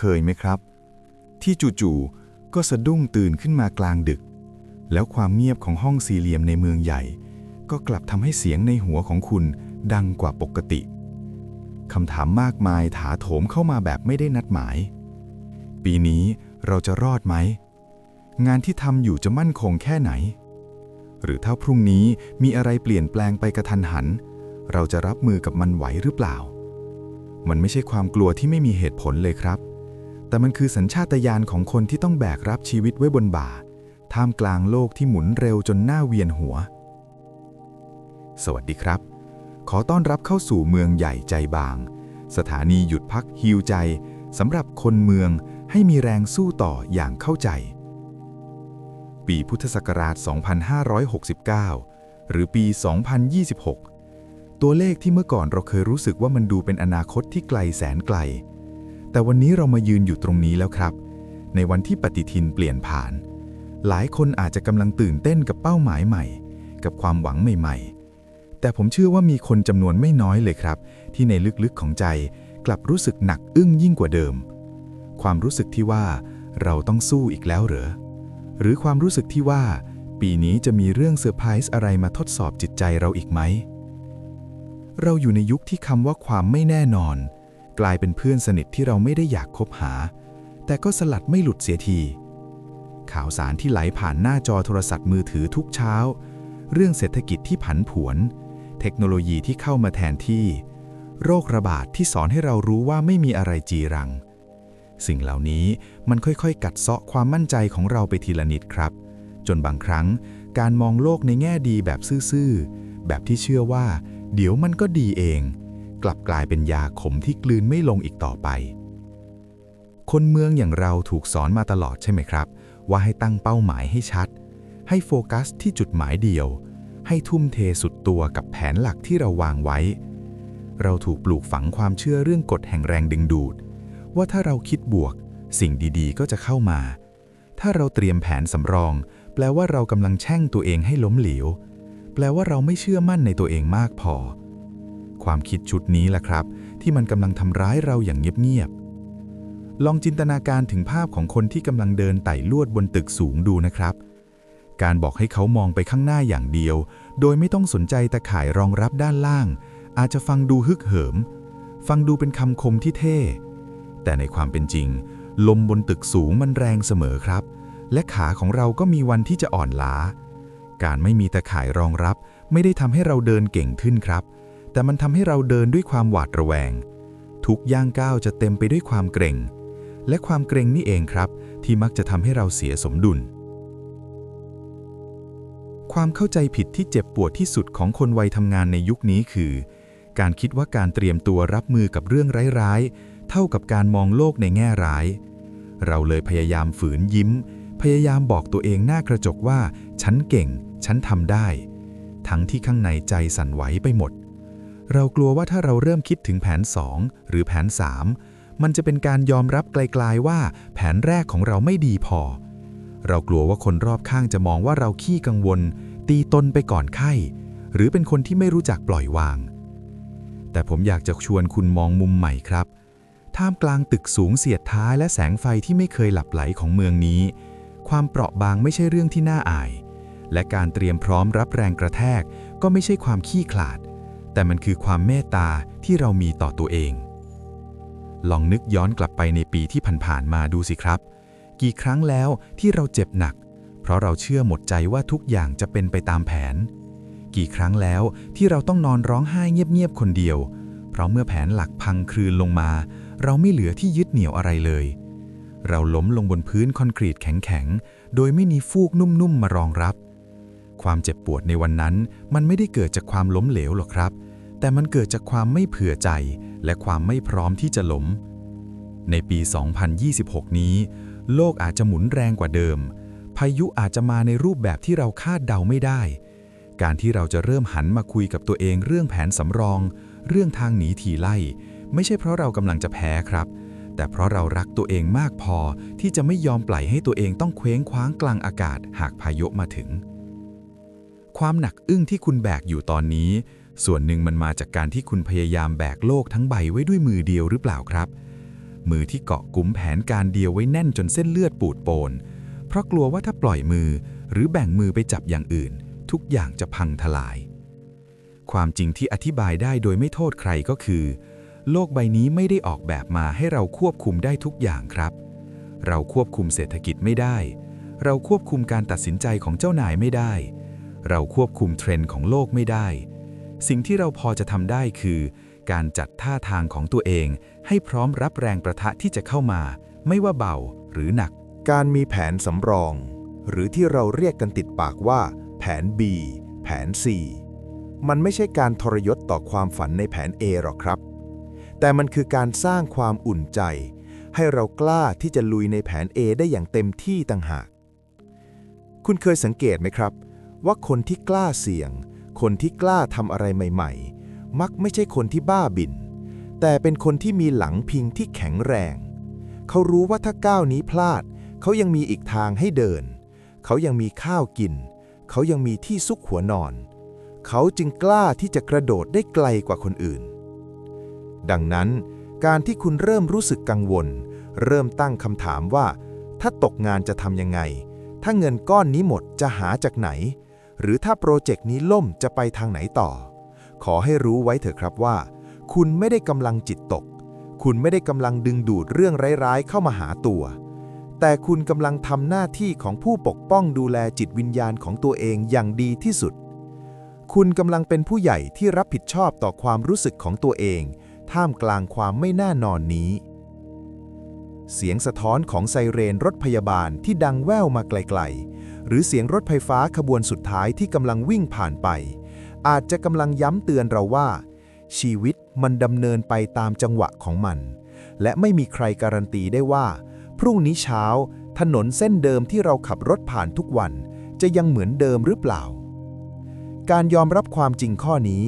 เคยไหมครับ ที่จู่ๆก็สะดุ้งตื่นขึ้นมากลางดึก แล้วความเงียบของห้องสี่เหลี่ยมในเมืองใหญ่ ก็กลับทำให้เสียงในหัวของคุณดังกว่าปกติคำถามมากมายถาโถมเข้ามาแบบไม่ได้นัดหมาย ปีนี้เราจะรอดไหม งานที่ทำอยู่จะมั่นคงแค่ไหน หรือถ้าพรุ่งนี้มีอะไรเปลี่ยนแปลงไปกระทันหัน เราจะรับมือกับมันไหวหรือเปล่า มันไม่ใช่ความกลัวที่ไม่มีเหตุผลเลยครับ แต่มันคือสัญชาตญาณของคนที่ต้องแบกรับชีวิตไว้บนบ่า ท่ามกลางโลกที่หมุนเร็วจนหน้าเวียนหัว สวัสดีครับ ขอต้อนรับเข้าสู่เมืองใหญ่ใจบาง สถานีหยุดพักฮิวใจสำหรับคนเมืองให้มีแรงสู้ต่ออย่างเข้าใจ ปีพุทธศักราช 2569 หรือปี 2026 ตัวเลขที่เมื่อก่อนเราเคยรู้สึกว่ามันดูเป็นอนาคตที่ไกลแสนไกล แต่วันนี้เรามายืนอยู่ตรงนี้แล้วครับ ในวันที่ปฏิทินเปลี่ยนผ่าน หลายคนอาจจะกำลังตื่นเต้นกับเป้าหมายใหม่ กับความหวังใหม่ ๆ แต่ผมเชื่อว่ามีคนจำนวนไม่น้อยเลยครับ ที่ในลึกๆของใจกลับรู้สึกหนักอึ้งยิ่งกว่าเดิม ความรู้สึกที่ว่าเราต้องสู้อีกแล้วเหรอ หรือความรู้สึกที่ว่า ปีนี้จะมีเรื่องเซอร์ไพรส์อะไรมาทดสอบจิตใจเราอีกไหม เราอยู่ในยุคที่คำว่าความไม่แน่นอน กลายเป็นเพื่อนสนิทที่เราไม่ได้อยากคบหา แต่ก็สลัดไม่หลุดเสียที ข่าวสารที่ไหลผ่านหน้าจอโทรศัพท์มือถือทุกเช้า เรื่องเศรษฐกิจที่ผันผวน เทคโนโลยีที่เข้ามาแทนที่ โรคระบาดที่สอนให้เรารู้ว่าไม่มีอะไรจีรัง สิ่งเหล่านี้มันค่อยๆ กัดเซาะความมั่นใจของเราไปทีละนิดครับ จนบางครั้งการมองโลกในแง่ดีแบบซื่อๆแบบที่เชื่อว่า เดี๋ยวมันก็ดีเอง กลับกลายเป็นยาขมที่กลืนไม่ลงอีกต่อไป คนเมืองอย่างเราถูกสอนมาตลอดใช่ไหมครับ ว่าให้ตั้งเป้าหมายให้ชัด ให้โฟกัสที่จุดหมายเดียว ให้ทุ่มเทสุดตัวกับแผนหลักที่เราวางไว้ เราถูกปลูกฝังความเชื่อเรื่องกฎแห่งแรงดึงดูด ว่าถ้าเราคิดบวก สิ่งดีๆ ก็จะเข้ามา ถ้าเราเตรียมแผนสำรอง แปลว่าเรากำลังแช่งตัวเองให้ล้มเหลวแปลว่าเราไม่เชื่อมั่นในตัวเองมากพอ ความคิดชุดนี้แหละครับ ที่มันกำลังทำร้ายเราอย่างเงียบๆ ลองจินตนาการถึงภาพของคนที่กำลังเดินไต่ลวดบนตึกสูงดูนะครับ การบอกให้เขามองไปข้างหน้าอย่างเดียว โดยไม่ต้องสนใจตะข่ายรองรับด้านล่าง อาจจะฟังดูฮึกเหิม ฟังดูเป็นคำคมที่เท่ แต่ในความเป็นจริง ลมบนตึกสูงมันแรงเสมอครับ และขาของเราก็มีวันที่จะอ่อนล้า การไม่มีตะข่ายรองรับไม่ได้ทำให้เราเดินเก่งขึ้นครับ แต่มันทำให้เราเดินด้วยความหวาดระแวง ทุกย่างก้าวจะเต็มไปด้วยความเกรงและความเกรงนี่เองครับ ที่มักจะทำให้เราเสียสมดุล ความเข้าใจผิดที่เจ็บปวดที่สุดของคนวัยทำงานในยุคนี้คือ การคิดว่าการเตรียมตัวรับมือกับเรื่องร้ายๆ เท่ากับการมองโลกในแง่ร้าย เราเลยพยายามฝืนยิ้ม พยายามบอกตัวเองหน้ากระจกว่า ฉันเก่ง ฉันทำได้ ทั้งที่ข้างในใจสั่นไหวไปหมด เรากลัวว่าถ้าเราเริ่มคิดถึงแผน 2 หรือแผน 3 มันจะเป็นการยอมรับไกลๆว่า แผนแรกของเราไม่ดีพอ เรากลัวว่าคนรอบข้างจะมองว่าเราขี้กังวล ตีตนไปก่อนไข้ หรือเป็นคนที่ไม่รู้จักปล่อยวาง แต่ผมอยากจะชวนคุณมองมุมใหม่ครับ ท่ามกลางตึกสูงเสียดท้ายและแสงไฟที่ไม่เคยหลับไหลของเมืองนี้ ความเปราะบางไม่ใช่เรื่องที่น่าอาย และการเตรียมพร้อมรับแรงกระแทกก็ไม่ใช่ความขี้ขลาด แต่มันคือความเมตตาที่เรามีต่อตัวเอง ลองนึกย้อนกลับไปในปีที่ผ่านๆมาดูสิครับ กี่ครั้งแล้วที่เราเจ็บหนัก เพราะเราเชื่อหมดใจว่าทุกอย่างจะเป็นไปตามแผน กี่ครั้งแล้วที่เราต้องนอนร้องไห้เงียบๆคนเดียว เพราะเมื่อแผนหลักพังคลืนลงมา เราไม่เหลือที่ยึดเหนี่ยวอะไรเลย เราล้มลงบนพื้นคอนกรีตแข็งๆ โดยไม่มีฟูกนุ่มๆมารองรับความเจ็บปวดในวันนั้นมันไม่ได้เกิดจากความล้มเหลวหรอกครับ แต่มันเกิดจากความไม่เผื่อใจและความไม่พร้อมที่จะล้มในปี 2026 นี้ โลกอาจจะหมุนแรงกว่าเดิม พายุอาจจะมาในรูปแบบที่เราคาดเดาไม่ได้ การที่เราจะเริ่มหันมาคุยกับตัวเองเรื่องแผนสำรอง เรื่องทางหนีทีไล่ ไม่ใช่เพราะเรากำลังจะแพ้ครับ แต่เพราะเรารักตัวเองมากพอที่จะไม่ยอมปล่อยให้ตัวเองต้องเคว้งคว้างกลางอากาศหากพายุมาถึง ความหนักอึ้งที่คุณแบกอยู่ตอนนี้ ส่วนหนึ่งมันมาจากการที่คุณพยายามแบกโลกทั้งใบไว้ด้วยมือเดียวหรือเปล่าครับ มือที่เกาะกุมแผนการเดียวไว้แน่นจนเส้นเลือดปูดโปน เพราะกลัวว่าถ้าปล่อยมือหรือแบ่งมือไปจับอย่างอื่น ทุกอย่างจะพังทลาย ความจริงที่อธิบายได้โดยไม่โทษใครก็คือ โลกใบนี้ไม่ได้ออกแบบมาให้เราควบคุมได้ทุกอย่างครับ เราควบคุมเศรษฐกิจไม่ได้ เราควบคุมการตัดสินใจของเจ้านายไม่ได้ เราควบคุมเทรนด์ของโลกไม่ได้ สิ่งที่เราพอจะทำได้คือ การจัดท่าทางของตัวเอง ให้พร้อมรับแรงประทะที่จะเข้ามา ไม่ว่าเบาหรือหนัก การมีแผนสำรอง หรือที่เราเรียกกันติดปากว่า แผน B แผน C มันไม่ใช่การทรยศต่อความฝันในแผน A หรอกครับ แต่มันคือการสร้างความอุ่นใจ ให้เรากล้าที่จะลุยในแผน A ได้อย่างเต็มที่ต่างหาก คุณเคยสังเกตไหมครับ ว่าคนที่กล้าเสี่ยง คนที่กล้าทำอะไรใหม่ ๆ มักไม่ใช่คนที่บ้าบิน แต่เป็นคนที่มีหลังพิงที่แข็งแรง เขารู้ว่าถ้าก้าวนี้พลาด เขายังมีอีกทางให้เดิน เขายังมีข้าวกิน เขายังมีที่ซุกหัวนอน เขาจึงกล้าที่จะกระโดดได้ไกลกว่าคนอื่น ดังนั้น การที่คุณเริ่มรู้สึกกังวล เริ่มตั้งคำถามว่า ถ้าตกงานจะทำยังไง ถ้าเงินก้อนนี้หมดจะหาจากไหน หรือถ้าโปรเจกต์นี้ล่มจะไปทางไหนต่อ ขอให้รู้ไว้เถอะครับว่า คุณไม่ได้กำลังจิตตก คุณไม่ได้กำลังดึงดูดเรื่องร้ายๆ เข้ามาหาตัว แต่คุณกำลังทำหน้าที่ของผู้ปกป้องดูแลจิตวิญญาณของตัวเองอย่างดีที่สุด คุณกำลังเป็นผู้ใหญ่ที่รับผิดชอบต่อความรู้สึกของตัวเอง ท่ามกลางความไม่แน่นอนนี้ เสียงสะท้อนของไซเรนรถพยาบาลที่ดังแว่วมาไกลๆ หรือเสียงรถไฟฟ้าขบวนสุดท้ายที่กำลังวิ่งผ่านไป อาจจะกำลังย้ำเตือนเราว่า ชีวิตมันดำเนินไปตามจังหวะของมัน และไม่มีใครการันตีได้ว่า พรุ่งนี้เช้า ถนนเส้นเดิมที่เราขับรถผ่านทุกวัน จะยังเหมือนเดิมหรือเปล่า การยอมรับความจริงข้อนี้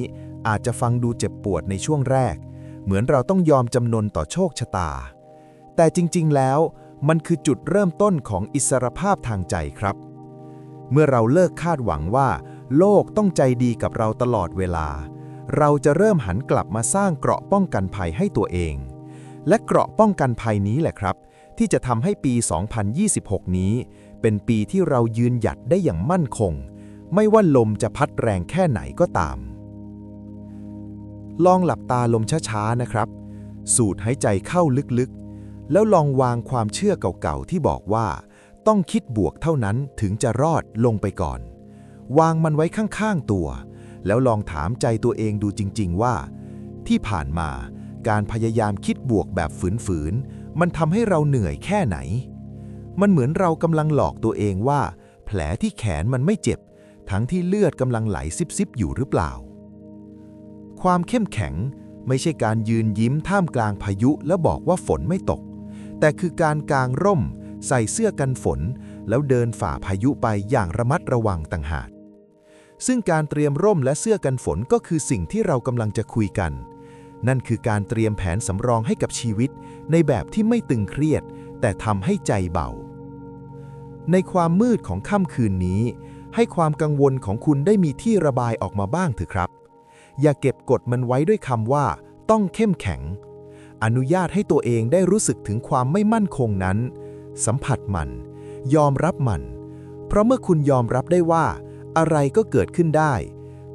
อาจจะฟังดูเจ็บปวดในช่วงแรก เหมือนเราต้องยอมจำนนต่อโชคชะตา แต่จริงๆ แล้วมันคือจุดเริ่มต้นของอิสรภาพทางใจครับ เมื่อเราเลิกคาดหวังว่า โลกต้องใจดีกับเราตลอดเวลา เราจะเริ่มหันกลับมาสร้างเกราะป้องกันภัยให้ตัวเอง และเกราะป้องกันภัยนี้แหละครับ ที่จะทำให้ปี 2026 นี้ เป็นปีที่เรายืนหยัดได้อย่างมั่นคง ไม่ว่าลมจะพัดแรงแค่ไหนก็ตาม ลองหลับตาลมช้าๆนะครับ สูดหายใจเข้าลึกๆ แล้วลองวางความเชื่อเก่าๆที่บอกว่า ต้องคิดบวกเท่านั้นถึงจะรอดลงไปก่อน วางมันไว้ข้างๆตัว แล้วลองถามใจตัวเองดูจริง ๆว่า ที่ผ่านมาการพยายามคิดบวกแบบฝืนๆมันทำให้เราเหนื่อยแค่ไหน มันเหมือนเรากำลังหลอกตัวเองว่า แผลที่แขนมันไม่เจ็บ ทั้งที่เลือดกำลังไหลซิบๆอยู่หรือเปล่า ความเข้มแข็งไม่ใช่การยืนยิ้มท่ามกลางพายุแล้วบอกว่าฝนไม่ตก แต่คือการกางร่ม ใส่เสื้อกันฝน แล้วเดินฝ่าพายุไปอย่างระมัดระวังต่างหาก ซึ่งการเตรียมร่มและเสื้อกันฝนก็คือสิ่งที่เรากำลังจะคุยกัน นั่นคือการเตรียมแผนสำรองให้กับชีวิต ในแบบที่ไม่ตึงเครียด แต่ทำให้ใจเบา ในความมืดของค่ำคืนนี้ ให้ความกังวลของคุณได้มีที่ระบายออกมาบ้างเถอะครับ อย่าเก็บกดมันไว้ด้วยคำว่า ต้องเข้มแข็ง อนุญาตให้ตัวเองได้รู้สึกถึงความไม่มั่นคงนั้น สัมผัสมัน ยอมรับมัน เพราะเมื่อคุณยอมรับได้ว่า อะไรก็เกิดขึ้นได้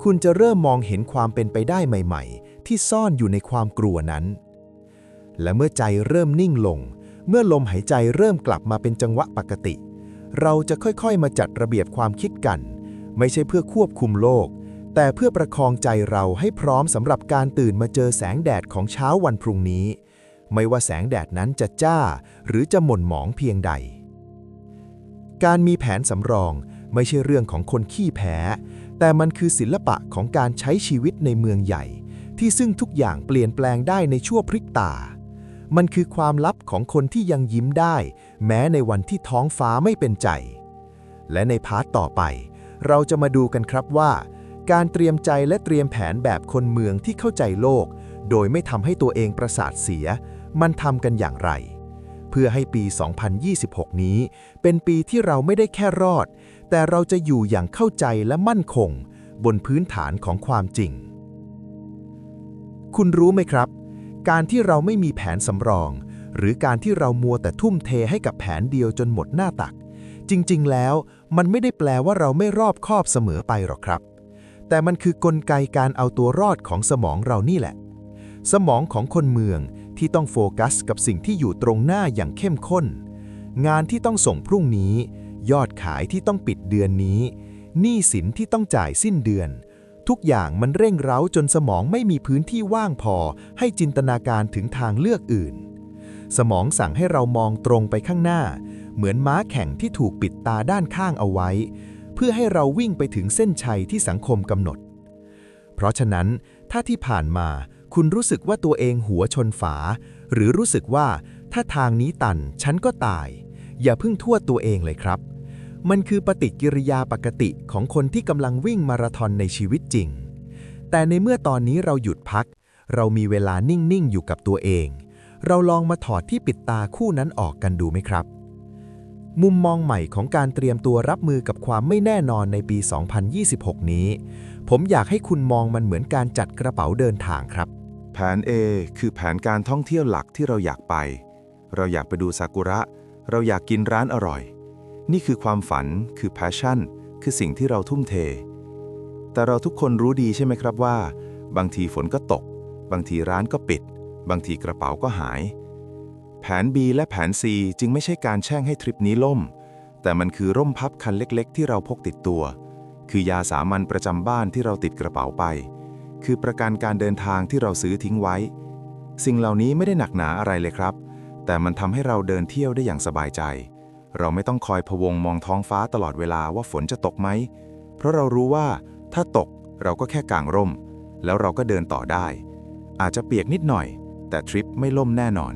คุณจะเริ่มมองเห็นความเป็นไปได้ใหม่ ๆ ที่ซ่อนอยู่ในความกลัวนั้น และเมื่อใจเริ่มนิ่งลง เมื่อลมหายใจเริ่มกลับมาเป็นจังหวะปกติ เราจะค่อยๆ มาจัดระเบียบความคิดกัน ไม่ใช่เพื่อควบคุมโลก แต่เพื่อประคองใจเราให้พร้อมสำหรับการตื่นมาเจอแสงแดดของเช้าวันพรุ่งนี้ ไม่ว่าแสงแดดนั้นจะจ้า หรือจะหม่นหมองเพียงใด การมีแผนสำรองไม่ใช่เรื่องของคนขี้แพ้ แต่มันคือศิลปะของการใช้ชีวิตในเมืองใหญ่ ที่ซึ่งทุกอย่างเปลี่ยนแปลงได้ในชั่วพริบตา มันคือความลับของคนที่ยังยิ้มได้ แม้ในวันที่ท้องฟ้าไม่เป็นใจ และในพาร์ทต่อไป เราจะมาดูกันครับว่า การเตรียมใจและเตรียมแผนแบบคนเมืองที่เข้าใจโลก โดยไม่ทำให้ตัวเองประสาทเสีย มันทำกันอย่างไร เพื่อให้ปี 2026 นี้ เป็นปีที่เราไม่ได้แค่รอด แต่เราจะอยู่อย่างเข้าใจและมั่นคง บนพื้นฐานของความจริง คุณรู้ไหมครับ การที่เราไม่มีแผนสำรอง หรือการที่เรามัวแต่ทุ่มเทให้กับแผนเดียวจนหมดหน้าตัก จริง ๆ แล้วมันไม่ได้แปลว่าเราไม่รอบคอบเสมอไปหรอกครับ แต่มันคือกลไกการเอาตัวรอดของสมองเรานี่แหละ สมองของคนเมืองที่ต้องโฟกัสกับสิ่งที่อยู่ตรงหน้าอย่างเข้มข้น งานที่ต้องส่งพรุ่งนี้ ยอดขายที่ต้องปิดเดือนนี้หนี้สินที่ต้องจ่ายสิ้นเดือน ทุกอย่างมันเร่งเร้าจนสมองไม่มีพื้นที่ว่างพอ ให้จินตนาการถึงทางเลือกอื่น สมองสั่งให้เรามองตรงไปข้างหน้า เหมือนม้าแข่งที่ถูกปิดตาด้านข้างเอาไว้ เพื่อให้เราวิ่งไปถึงเส้นชัยที่สังคมกำหนด เพราะฉะนั้น ถ้าที่ผ่านมาคุณรู้สึกว่าตัวเองหัวชนฝา หรือรู้สึกว่าถ้าทางนี้ตันฉันก็ตาย อย่าเพิ่งทั่วตัวเองเลยครับ มันคือปฏิกิริยาปกติของคนที่กำลังวิ่งมาราธอนในชีวิตจริง แต่ในเมื่อตอนนี้เราหยุดพัก เรามีเวลานิ่ง ๆ อยู่กับตัวเอง เราลองมาถอดที่ปิดตาคู่นั้นออกกันดูไหมครับ มุมมองใหม่ของการเตรียมตัวรับมือกับความไม่แน่นอนในปี 2026 นี้ ผมอยากให้คุณมองมันเหมือนการจัดกระเป๋าเดินทางครับ แผน A คือแผนการท่องเที่ยวหลักที่เราอยากไป เราอยากไปดูซากุระ เราอยากกินร้านอร่อย นี่คือความฝัน คือ passion คือสิ่งที่เราทุ่มเท แต่เราทุกคนรู้ดีใช่ไหมครับว่า บางทีฝนก็ตก บางทีร้านก็ปิด บางทีกระเป๋าก็หาย น B และแผน C จึงไม่ใช่การแช่งให้ทริปนี้ล่ม แต่มันคือร่มพับคันเล็กๆ ที่เราพกติดตัว คือยาสามัญประจำบ้านที่เราติดกระเป๋าไป คือประกันการเดินทางที่เราซื้อทิ้งไว้ สิ่งเหล่านี้ไม่ได้หนักหนาอะไรเลยครับ แต่มันทำให้เราเดินเที่ยวได้อย่างสบายใจ เราไม่ต้องคอยพะวงมองท้องฟ้าตลอดเวลาว่าฝนจะตกไหม เพราะเรารู้ว่าถ้าตกเราก็แค่กางร่ม แล้วเราก็เดินต่อได้ อาจจะเปียกนิดหน่อย แต่ทริปไม่ล่มแน่นอน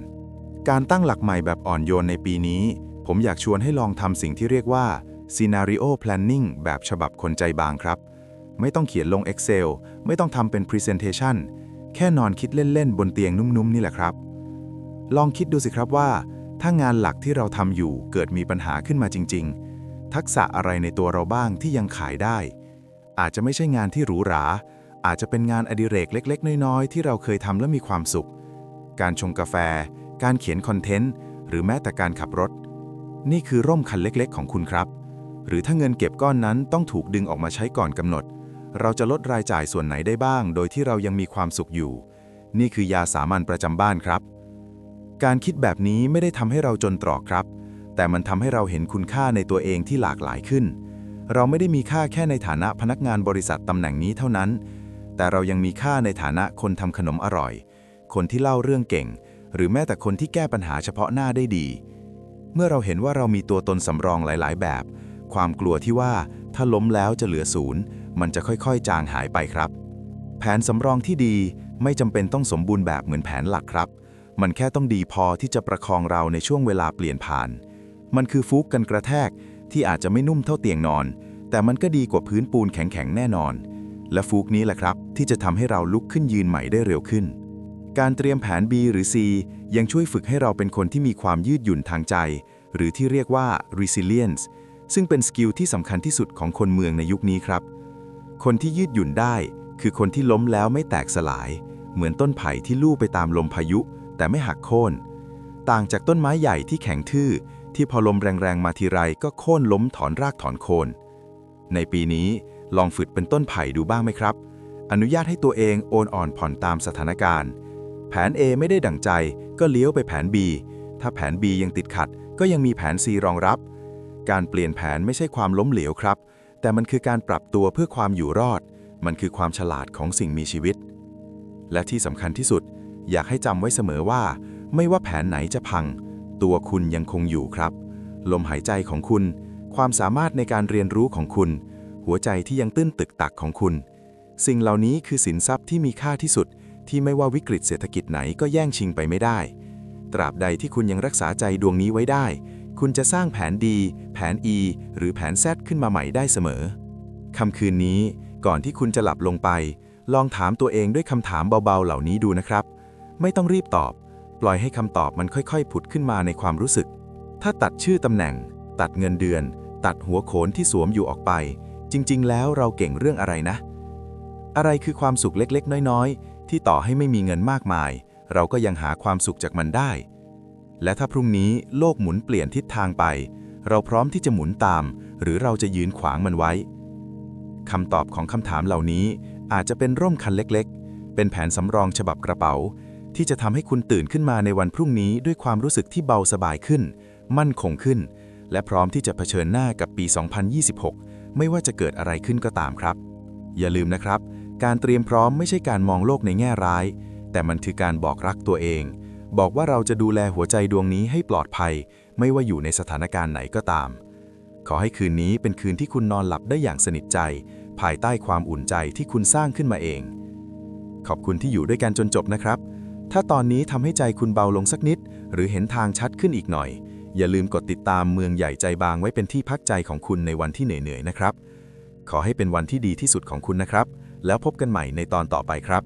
การตั้งหลักใหม่แบบอ่อนโยนในปีนี้ ผมอยากชวนให้ลองทำสิ่งที่เรียกว่า scenario planning แบบฉบับคนใจบางครับ ไม่ต้องเขียนลง Excel ไม่ต้องทำเป็น Presentation แค่นอนคิดเล่น ๆ บนเตียงนุ่ม ๆ นี่แหละครับ ลองคิดดูสิครับว่า ถ้างานหลักที่เราทำอยู่เกิดมีปัญหาขึ้นมาจริง ๆ ทักษะอะไรในตัวเราบ้างที่ยังขายได้ อาจจะไม่ใช่งานที่หรูหรา อาจจะเป็นงานอดิเรกเล็ก ๆ น้อย ๆ ที่เราเคยทำและมีความสุข การชงกาแฟ การเขียนคอนเทนต์ หรือแม้แต่การขับรถ นี่คือร่มคันเล็กๆ ของคุณครับ หรือถ้าเงินเก็บก้อนนั้นต้องถูกดึงออกมาใช้ก่อนกำหนด เราจะลดรายจ่ายส่วนไหนได้บ้าง โดยที่เรายังมีความสุขอยู่ นี่คือยาสามัญประจำบ้านครับ การคิดแบบนี้ไม่ได้ทำให้เราจนตรอกครับ แต่มันทำให้เราเห็นคุณค่าในตัวเองที่หลากหลายขึ้น เราไม่ได้มีค่าแค่ในฐานะพนักงานบริษัทตำแหน่งนี้เท่านั้น แต่เรายังมีค่าในฐานะคนทำขนมอร่อย คนที่เล่าเรื่องเก่ง หรือแม้แต่คนที่แก้ปัญหาเฉพาะหน้าได้ดี เมื่อเราเห็นว่าเรามีตัวตนสำรองหลาย ๆ แบบ ความกลัวที่ว่าถ้าล้มแล้วจะเหลือศูนย์มันจะค่อย ๆ จางหายไปครับ แผนสำรองที่ดีไม่จำเป็นต้องสมบูรณ์แบบเหมือนแผนหลักครับ มันแค่ต้องดีพอที่จะประคองเราในช่วงเวลาเปลี่ยนผ่าน มันคือฟุกกันกระแทกที่อาจจะไม่นุ่มเท่าเตียงนอน แต่มันก็ดีกว่าพื้นปูนแข็งๆแน่นอน และฟุกนี้แหละครับ ที่จะทำให้เราลุกขึ้นยืนใหม่ได้เร็วขึ้น การเตรียมแผน B หรือ C ยังช่วยฝึกให้เราเป็นคนที่มีความยืดหยุ่นทางใจ หรือที่เรียกว่า resilience ซึ่งเป็นสกิลที่สำคัญที่สุดของคนเมืองในยุคนี้ครับ คนที่ยืดหยุ่นได้ คือคนที่ล้มแล้วไม่แตกสลาย เหมือนต้นไผ่ที่ลู่ไปตามลมพายุ แต่ไม่หักโค่น ต่างจากต้นไม้ใหญ่ที่แข็งทื่อ ที่พอลมแรงๆมาทีไรก็โค่นล้มถอนรากถอนโคน ในปีนี้ลองฝึกเป็นต้นไผ่ดูบ้างไหมครับ อนุญาตให้ตัวเองโอนอ่อนผ่อนตามสถานการณ์ แผน A ไม่ได้ดั่งใจ ก็เลี้ยวไปแผน B ถ้าแผน B ยังติดขัด ก็ยังมีแผน C รองรับ การเปลี่ยนแผนไม่ใช่ความล้มเหลวครับ แต่มันคือการปรับตัวเพื่อความอยู่รอด มันคือความฉลาดของสิ่งมีชีวิต และที่สำคัญที่สุด อยากให้จำไว้เสมอว่า ไม่ว่าแผนไหนจะพัง ตัวคุณยังคงอยู่ครับ ลมหายใจของคุณ ความสามารถในการเรียนรู้ของคุณ หัวใจที่ยังตื้นตึกตักของคุณ สิ่งเหล่านี้คือสินทรัพย์ที่มีค่าที่สุด ที่ไม่ว่าวิกฤตเศรษฐกิจไหนก็แย่งชิงไปไม่ได้ ตราบใดที่คุณยังรักษาใจดวงนี้ไว้ได้ คุณจะสร้างแผนดีแผน E หรือแผน Z ขึ้นมาใหม่ได้เสมอค่ำคืนนี้ ก่อนที่คุณจะหลับลงไป ลองถามตัวเองด้วยคำถามเบาๆ เหล่านี้ดูนะครับ ไม่ต้องรีบตอบ ปล่อยให้คำตอบมันค่อยๆ ผุดขึ้นมาในความรู้สึก ถ้าตัดชื่อตำแหน่ง ตัดเงินเดือน ตัดหัวโขนที่สวมอยู่ออกไป จริง ๆ แล้วเราเก่งเรื่องอะไรนะ อะไรคือความสุขเล็กๆ น้อยๆ ที่ต่อให้ไม่มีเงินมากมาย เราก็ยังหาความสุขจากมันได้ และถ้าพรุ่งนี้โลกหมุนเปลี่ยนทิศทางไป เราพร้อมที่จะหมุนตาม หรือเราจะยืนขวางมันไว้คำตอบของคำถามเหล่านี้อาจจะเป็นร่มคันเล็กๆ เป็นแผนสำรองฉบับกระเป๋า ที่จะทำให้คุณตื่นขึ้นมาในวันพรุ่งนี้ด้วยความรู้สึกที่เบาสบายขึ้น มั่นคงขึ้น และพร้อมที่จะเผชิญหน้ากับปี 2026 ไม่ว่าจะเกิดอะไรขึ้นก็ตามครับ อย่าลืมนะครับ การเตรียมพร้อมไม่ใช่การมองโลกในแง่ร้าย แต่มันคือการบอกรักตัวเอง บอกว่าเราจะดูแลหัวใจดวงนี้ให้ปลอดภัย ไม่ว่าอยู่ในสถานการณ์ไหนก็ตาม ขอให้คืนนี้เป็นคืนที่คุณนอนหลับได้อย่างสนิทใจ ภายใต้ความอุ่นใจที่คุณสร้างขึ้นมาเอง ขอบคุณที่อยู่ด้วยกันจนจบนะครับ ถ้าตอนนี้ทำให้ใจคุณเบาลงสักนิด หรือเห็นทางชัดขึ้นอีกหน่อย อย่าลืมกดติดตามเมืองใหญ่ใจบางไว้เป็นที่พักใจของคุณในวันที่เหนื่อยๆนะครับ ขอให้เป็นวันที่ดีที่สุดของคุณนะครับ แล้วพบกันใหม่ในตอนต่อไปครับ